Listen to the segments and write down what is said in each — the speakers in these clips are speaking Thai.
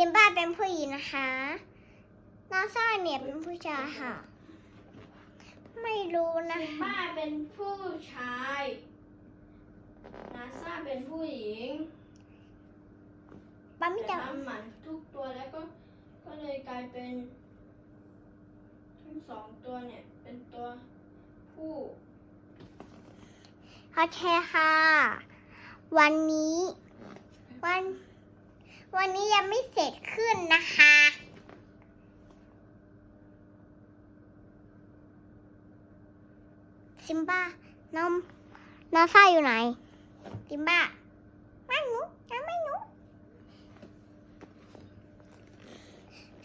ซิมบ้าเป็นผู้หญิงนะคะนาซาเนี่ยเป็นผู้ชายค่ะ ไม่รู้นะซิมบ้าเป็นผู้ชายนาซาเป็นผู้หญิงป้าไม่แต่จะทำหมันทุกตัวแล้วก็ก็เลยกลายเป็นทั้งสองตัวเนี่ยเป็นตัวผู้โอเคค่ะ วันนี้ วัน วันนี้ยังไม่เสร็จขึ้นนะคะซิมบ้าน้องน้องซ่าอยู่ไหนซิมบ้าไม่หนูยังไม่หนู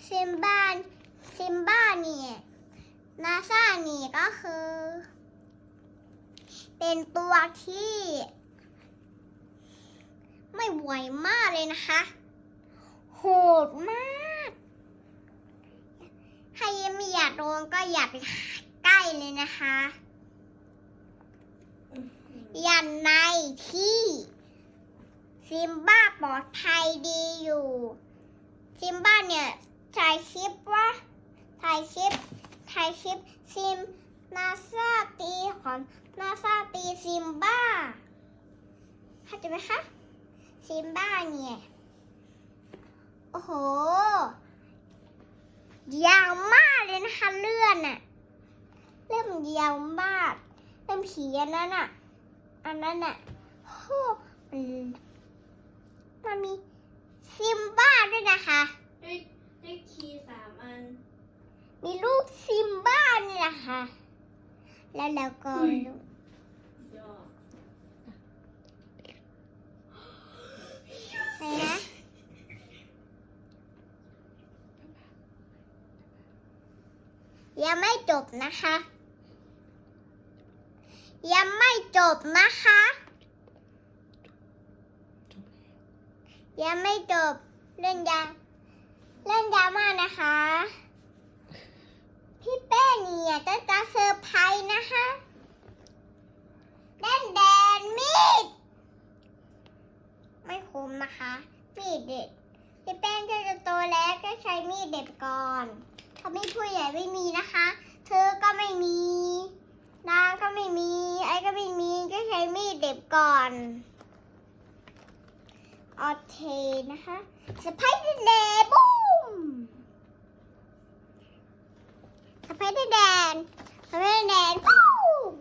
ซิมบ้าซิมบ้านี่นาซานี่ก็คือ เป็นตัวที่ ไม่ไหวมากเลยนะคะ โหดมาก ใครยังไม่อยากโดนก็อย่าไปใกล้เลยนะคะยันในที่ซิมบ้าปลอดภัยดีอยู่ ซิมบ้าเนี่ยถ่ายคลิปว่าถ่ายคลิปถ่ายคลิปซิมนาซาตีของนาซาตีซิมบ้าเข้าใจไหมคะซิมบ้าเนี่ย โอ้โห ยาวมากเลยนะคะเลื่อนอะเริ่มยาวมากเริ่มผีอันนั้นอะอันนั้นอะโอ้มันมันมีซิมบ้าด้วยนะคะได้ได้คีย์สามอัน มีลูกซิมบ้านี่แหละค่ะ แล้วแล้วก็ อุ้ย ลูก ยอด อะไรนะ ยังไม่จบนะคะ ยังไม่จบนะคะ ยังไม่จบเล่นยาเล่นยามากนะคะ พี่เป้เนี่ยจะจะเซอร์ไพรส์นะคะเล่นแดนมีดไม่คุ้มนะคะ มีดเด็ดพี่แป้งก็จะโตแล้วก็ใช้มีดเด็ดก่อน ถ้าไม่ผู้ใหญ่ไม่มีนะคะ เธอก็ไม่มีนางก็ไม่มี ไอ้ก็ไม่มีก็ใช้มีดเด็ดก่อนโอเคนะคะสไปเดอร์แดนบูมสไปเดอร์แดนสไปเดอร์แดนบูม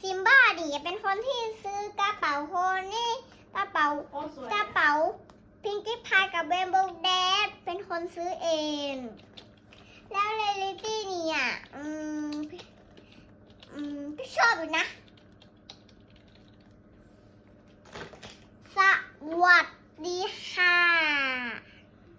ซิมบ้าดิเป็นคนที่ซื้อกระเป๋าโฮนี่กระเป๋ากระเป๋า พิงกี้พายกับเบนโบแดดเป็นคนซื้อเอง แล้วเรลิตี้เนี่ย อืม อืมก็ชอบอยู่นะ